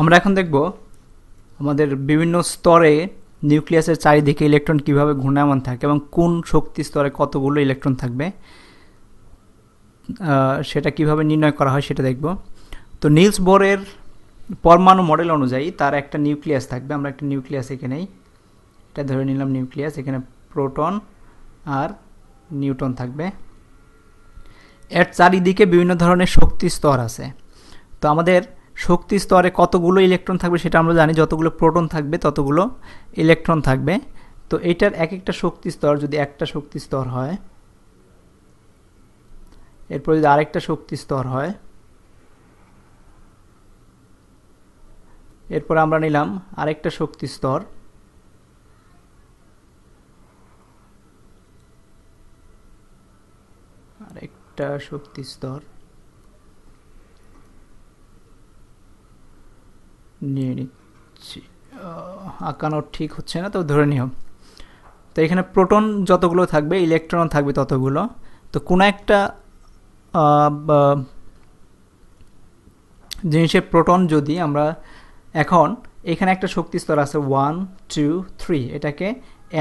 আমরা এখন দেখব আমাদের বিভিন্ন স্তরে নিউক্লিয়াসের চারিদিকে ইলেকট্রন কীভাবে ঘূর্ণায়মান থাকে এবং কোন শক্তি স্তরে কতগুলো ইলেকট্রন থাকবে। সেটা কীভাবে নির্ণয় করা হয় সেটা দেখব। তো নিলস বোরের পরমাণু মডেল অনুযায়ী তার একটা নিউক্লিয়াস থাকবে। আমরা একটা নিউক্লিয়াস এখানেই, এটা ধরে নিলাম নিউক্লিয়াস, এখানে প্রোটন আর নিউটন থাকবে। এর চারিদিকে বিভিন্ন ধরনের শক্তি স্তর আছে। তো আমাদের শক্তি স্তরে কতগুলো ইলেকট্রন থাকবে সেটা আমরা জানি, যতগুলো প্রোটন থাকবে ততগুলো ইলেকট্রন থাকবে। তো এটার এক একটা শক্তি স্তর যদি একটা শক্তি স্তর হয়, এরপর যদি আরেকটা শক্তি স্তর হয়, এরপর আমরা নিলাম আরেকটা শক্তি স্তর। আরেকটা শক্তি স্তর। নিয়ে নিচ্ছি আঁকানো ঠিক হচ্ছে না তো ধরে নিও। তো এখানে প্রোটন যতগুলো থাকবে, ইলেকট্রন থাকবে ততগুলো। তো কোনো একটা জিনিসের প্রোটন যদি আমরা এখন, এখানে একটা শক্তি স্তর আছে ওয়ান টু থ্রি এটাকে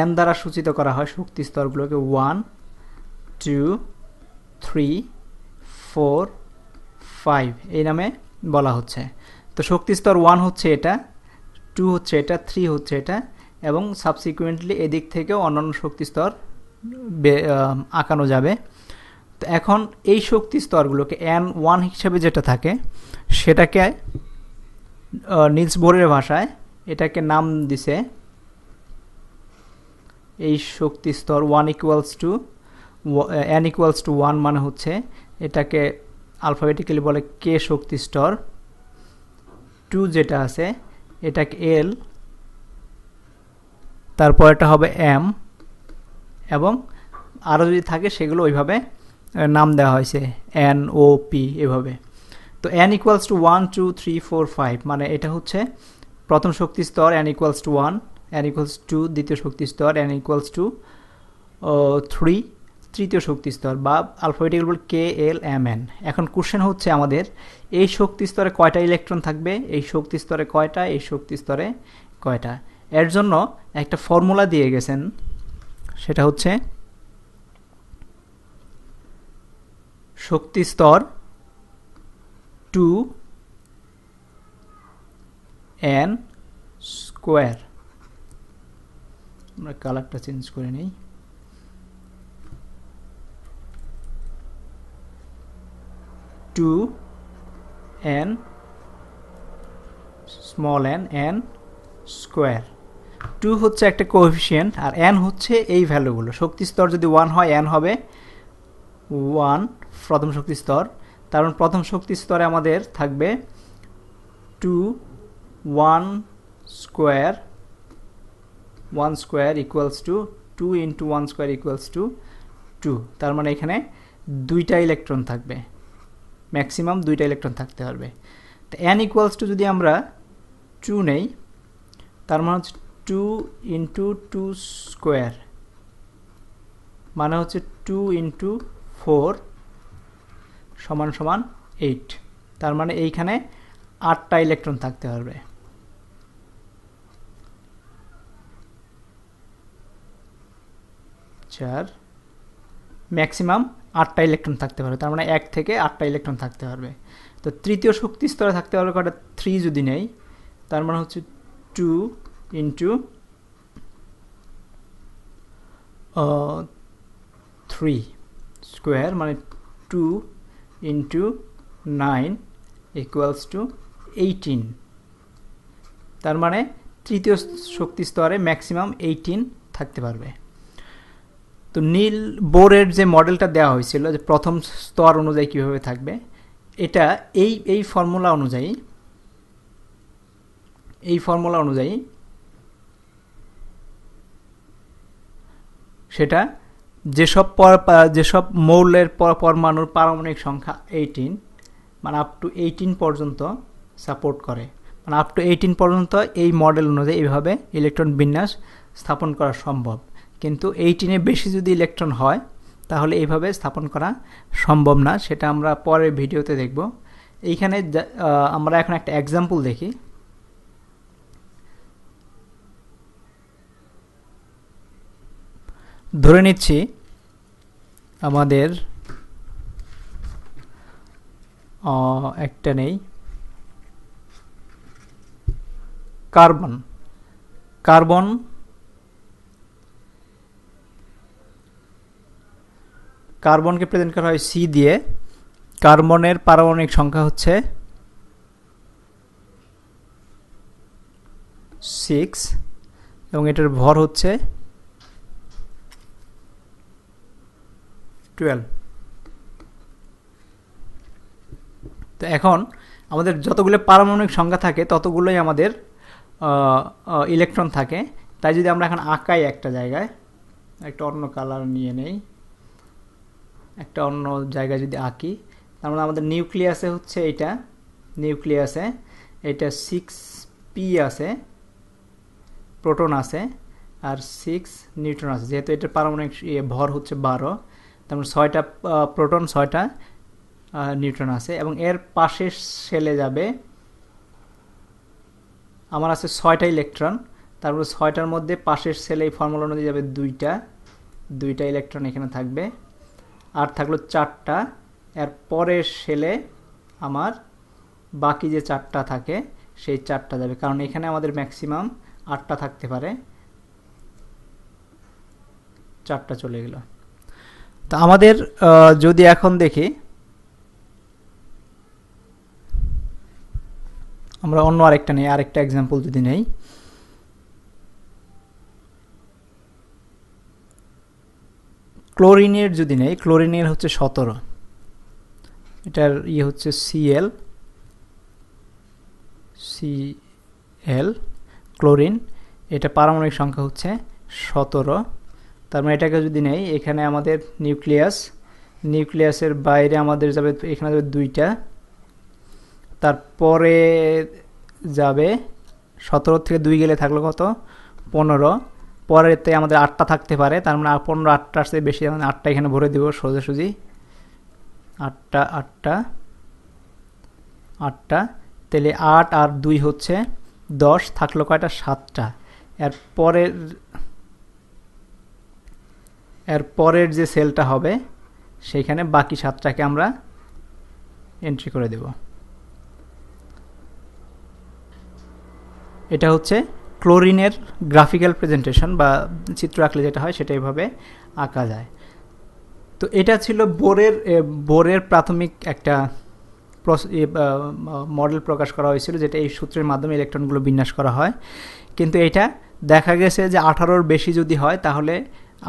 এন দ্বারা সূচিত করা হয় শক্তি স্তরগুলোকে one two three four five এই নামে বলা হচ্ছে। তো শক্তি স্তর ওয়ান হচ্ছে এটা টু হচ্ছে এটা থ্রি হচ্ছে এটা, এবং সাবসিকুয়েন্টলি এদিক থেকেও অন্যান্য শক্তি স্তর আঁকানো যাবে। তো এখন এই শক্তি স্তরগুলোকে এন ওয়ান হিসেবে যেটা থাকে, সেটাকে নিলস বোরের ভাষায় এটাকে নাম দিছে এই শক্তি স্তর one equals to n equals to one মানে হচ্ছে এটাকে আলফাবেটিক্যালি বলে কে শক্তি স্তর। টু যেটা আছে, এটাকে এল তারপর এটা হবে এম এবং আরও যদি থাকে সেগুলো ওইভাবে নাম দেওয়া হয়েছে এন ও পি এভাবে। তো n equals to one two three four five মানে এটা হচ্ছে প্রথম শক্তি স্তর n equals to one n equals to দ্বিতীয় শক্তি স্তর এন ইকুয়ালস টু থ্রি তৃতীয় শক্তি স্তর বা আলফাবেটিক্যাল বল কে এল এম এন এখন কোশ্চেন হচ্ছে আমাদের, এই শক্তি স্তরে কয়টা ইলেকট্রন থাকবে? এই শক্তি স্তরে কয়টা? এই শক্তি স্তরে কয়টা? এর জন্য একটা ফর্মুলা দিয়ে গেছেন, সেটা হচ্ছে শক্তি স্তর টু এন স্কোয়ার আমরা কালারটা চেঞ্জ করে নিই। Two n small n n square two হচ্ছে একটা কোএফিসিয়েন্ট আর এন হচ্ছে এই ভ্যালুগুলো শক্তি স্তর যদি ওয়ান হয় এন হবে ওয়ান প্রথম শক্তি স্তর। কারণ প্রথম শক্তি স্তরে আমাদের থাকবে two one square one square equals two two into one square equals two two তার মানে এখানে দুইটা ইলেকট্রন থাকবে। ম্যাক্সিমাম দুইটা ইলেকট্রন থাকতে পারবে। তো এন ইকুয়ালস টু যদি আমরা টু নেই, তার মানে হচ্ছে টু ইন্টু টু স্কোয়ার মানে হচ্ছে টু ইন্টু ফোর সমান সমান এইট তার মানে এইখানে আটটা ইলেকট্রন থাকতে পারবে। চার ম্যাক্সিমাম আটটা ইলেকট্রন থাকতে পারবে। তার মানে এক থেকে আটটা ইলেকট্রন থাকতে পারবে। তো তৃতীয় শক্তি স্তরে থাকতে পারবে কটা? থ্রি যদি নেই, তার মানে হচ্ছে টু ইন্টু থ্রি স্কোয়ার মানে two into nine equals to eighteen তার মানে তৃতীয় শক্তি স্তরে ম্যাক্সিমাম এইটিন থাকতে পারবে। তো নীল বোরের যে মডেলটা দেওয়া হয়েছিল, যে প্রথম স্তর অনুযায়ী কীভাবে থাকবে, এটা এই এই ফর্মুলা অনুযায়ী, এই ফর্মুলা অনুযায়ী সেটা যেসব পর, যেসব মৌলের পরমাণুর পারমাণবিক সংখ্যা এইটিন মানে আপ টু এইটিন পর্যন্ত সাপোর্ট করে। মানে আপ টু এইটিন পর্যন্ত এই মডেল অনুযায়ী এইভাবে ইলেকট্রন বিন্যাস স্থাপন করা সম্ভব। কিন্তু এইটিনে বেশি যদি ইলেকট্রন হয়, তাহলে এইভাবে স্থাপন করা সম্ভব না, সেটা আমরা পরের ভিডিওতে দেখব। এইখানে আমরা এখন একটা এক্সাম্পল দেখি। ধরে নিচ্ছি আমাদের একটা নেই। কার্বন। কার্বন কার্বনকে প্রেজেন্ট করা হয় সি দিয়ে। কার্বনের পারমাণবিক সংখ্যা হচ্ছে সিক্স এবং এটার ভর হচ্ছে টুয়েলভ তো এখন আমাদের যতগুলো পারমাণবিক সংখ্যা থাকে, ততগুলোই আমাদের ইলেকট্রন থাকে। তাই যদি আমরা এখন আঁকাই একটা জায়গায়, একটা অন্য কালার নিয়ে নেই। একটা অন্য জায়গায় যদি আঁকি, তার মানে আমাদের নিউক্লিয়াসে হচ্ছে এটা নিউক্লিয়াসে এটা সিক্স পি আছে, প্রোটন আছে, আর সিক্স নিউট্রন আছে। যেহেতু এটার পারমাণবিক ইয়ে ভর হচ্ছে বারো, তার মানে ছয়টা প্রোটন, ছয়টা নিউট্রন আছে, এবং এর পাশে সেলে যাবে, আমার আছে ছয়টা ইলেকট্রন তারপরে ছয়টার মধ্যে পাশের সেলে এই ফর্মুলা অনুযায়ী যাবে দুইটা দুইটা ইলেকট্রন এখানে থাকবে। আর থাকল চারটা। এর পরের সেলে আমার বাকি যে চারটা থাকে, সেই চারটা যাবে। কারণ এখানে আমাদের ম্যাক্সিমাম আটটা থাকতে পারে। চারটা চলে গেল। তা আমাদের যদি এখন দেখি, আমরা অন্য আরেকটা নেই। আরেকটা এক্সাম্পল যদি নেই ক্লোরিনের যদি নেই, ক্লোরিনের হচ্ছে সতেরো। এটার ইয়ে হচ্ছে সিএল সিএল ক্লোরিন। এটা পারমাণবিক সংখ্যা হচ্ছে সতেরো। তার মানে এটাকে যদি নেই, এখানে আমাদের নিউক্লিয়াস, নিউক্লিয়াসের বাইরে আমাদের যাবে, এখানে যাবে দুইটা। তারপরে যাবে, সতেরো থেকে দুই গেলে থাকল কত? পনেরো। পরেতে আমাদের আটটা থাকতে পারে, তার মানে পনেরো আটটার চেয়ে বেশি মানে আটটা এখানে ভরে দেবো সোজাসুজি। আটটা আটটা আটটা, তাহলে আট আর দুই হচ্ছে দশ, থাকল কয়টা? সাতটা। এর পরের এর পরের যে সেলটা হবে সেইখানে বাকি সাতটাকে আমরা এন্ট্রি করে দেব। এটা হচ্ছে ক্লোরিনের গ্রাফিক্যাল প্রেজেন্টেশন বা চিত্র আঁকলে যেটা হয় সেটা এভাবে আঁকা যায়। তো এটা ছিল বোরের বোরের প্রাথমিক একটা মডেল প্রকাশ করা হয়েছিল যেটা এই সূত্রের মাধ্যমে ইলেকট্রনগুলো বিন্যাস করা হয়। কিন্তু এটা দেখা গেছে যে আঠারোর বেশি যদি হয় তাহলে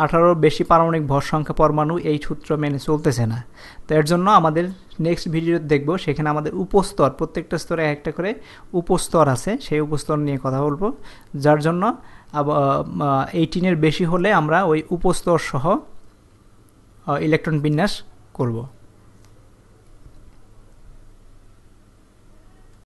আঠারোর বেশি পারমাণবিক ভর সংখ্যা পরমাণু এই সূত্র মেনে চলতেছে না। তো এর জন্য আমাদের নেক্সট ভিডিও দেখব, সেখানে আমাদের উপস্তর, প্রত্যেকটা স্তরে একটা করে উপস্তর আছে, সেই উপস্তর নিয়ে কথা বলব। যার জন্য এইটিনের বেশি হলে আমরা ওই উপস্তর সহ ইলেকট্রন বিন্যাস করব।